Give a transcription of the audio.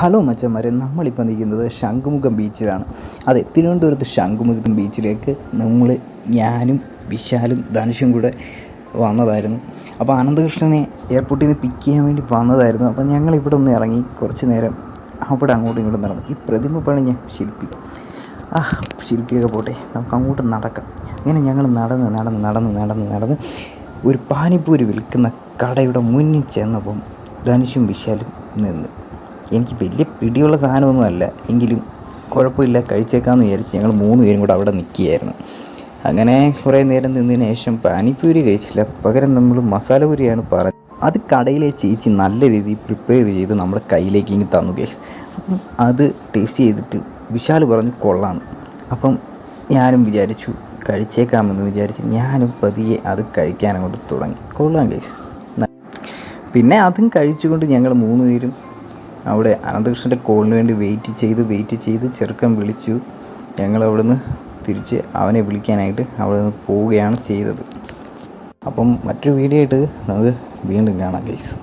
Hello മച്ചന്മാരെ നമ്മളിപ്പോൾ നിൽക്കുന്നത് ശംഖുമുഖം ബീച്ചിലാണ്. അതെ തിരുവനന്തപുരത്ത് ശംഖുമുഖം ബീച്ചിലേക്ക് നമ്മൾ ഞാനും വിശാലും ധനുഷും കൂടെ വന്നതായിരുന്നു. അപ്പോൾ അനന്തകൃഷ്ണനെ എയർപോർട്ടിൽ നിന്ന് പിക്ക് ചെയ്യാൻ വേണ്ടി വന്നതായിരുന്നു. അപ്പോൾ ഞങ്ങൾ ഇവിടെ ഒന്ന് ഇറങ്ങി കുറച്ച് നേരം അവിടെ അങ്ങോട്ടും ഇങ്ങോട്ടും നടന്നു. ഈ പ്രതിമ പണിഞ്ഞ ശില്പി. ആ ശില്പിയൊക്കെ പോട്ടെ നമുക്ക് അങ്ങോട്ട് നടക്കാം. അങ്ങനെ ഞങ്ങൾ നടന്ന് നടന്ന് നടന്ന് നടന്ന് നടന്ന് ഒരു പാനിപ്പൂരി വിൽക്കുന്ന കടയുടെ മുന്നിൽ ചെന്നപ്പം ധനുഷും വിശാലും നിന്ന്. എനിക്ക് വലിയ പിടിയുള്ള സാധനമൊന്നും അല്ല. എങ്കിലും കുഴപ്പമില്ല കഴിച്ചേക്കാമെന്ന് വിചാരിച്ച് ഞങ്ങൾ മൂന്ന് പേരും കൂടെ അവിടെ നിൽക്കുകയായിരുന്നു അങ്ങനെ കുറേ നേരം നിന്നതിന് ശേഷം പാനിപ്പൂരി കഴിച്ചില്ല. പകരം നമ്മൾ മസാല പൂരിയാണ് പറഞ്ഞത്. അത് കടയിലെ ചേച്ചി നല്ല രീതിയിൽ പ്രിപ്പയർ ചെയ്ത് നമ്മുടെ കയ്യിലേക്ക് ഇങ്ങ് തന്നു ഗൈസ് അപ്പം അത് ടേസ്റ്റ് ചെയ്തിട്ട് വിശാൽ പറഞ്ഞു കൊള്ളാം. അപ്പം ഞാനും വിചാരിച്ചു കഴിച്ചേക്കാമെന്ന് വിചാരിച്ച് ഞാനും പതിയെ അത് കഴിക്കാൻ അങ്ങോട്ട് തുടങ്ങി. കൊള്ളാം ഗൈസ് പിന്നെ അതും കഴിച്ചുകൊണ്ട് ഞങ്ങൾ മൂന്ന് പേരും അവിടെ അനന്തകൃഷ്ണന്റെ കോളിന് വേണ്ടി വെയിറ്റ് ചെയ്ത് വെയിറ്റ് ചെയ്ത് ചെറുക്കൻ വിളിച്ചു. ഞങ്ങൾ അവിടുന്ന് തിരിച്ച് അവനെ വിളിക്കാനായിട്ട് അവിടെ നിന്ന് പോവുകയാണ് ചെയ്തത്. അപ്പം മറ്റൊരു വീഡിയോ ആയിട്ട് നമുക്ക് വീണ്ടും കാണാം ഗൈസ്